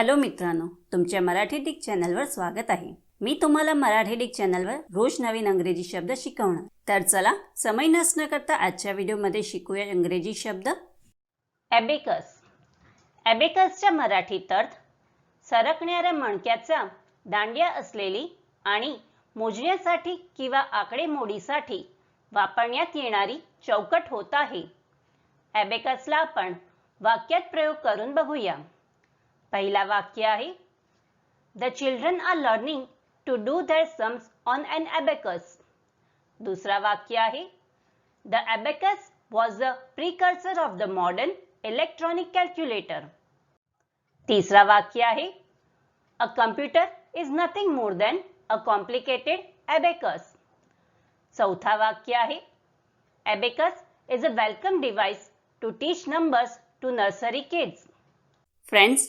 Hello मित्रांनो तुमच्या Marathi Dick चॅनलवर स्वागत आहे. मी तुम्हाला मराठी डिक चॅनलवर रोज नवीन अंग्रेजी शब्द शिकवणार. तर चला समय नसणं करता आजच्या व्हिडिओमध्ये शिकूया इंग्रजी शब्द. ॲबेकस ॲबेकसच्या मराठीत अर्थ सरकणाऱ्या मणक्याचा दांड्या असलेली आणि मोजण्यासाठी किंवा आकडेमोडीसाठी वापरण्यात येणारी चौकट होत आहे. ॲबेकसला आपण वाक्यात प्रयोग करून बघूया. पहला वाक्य है the children are learning to do their sums on an abacus दूसरा वाक्य है the abacus was the precursor of the modern electronic calculator तीसरा वाक्य है a computer is nothing more than a complicated abacus चौथा वाक्य है abacus is a welcome device to teach numbers to nursery kids friends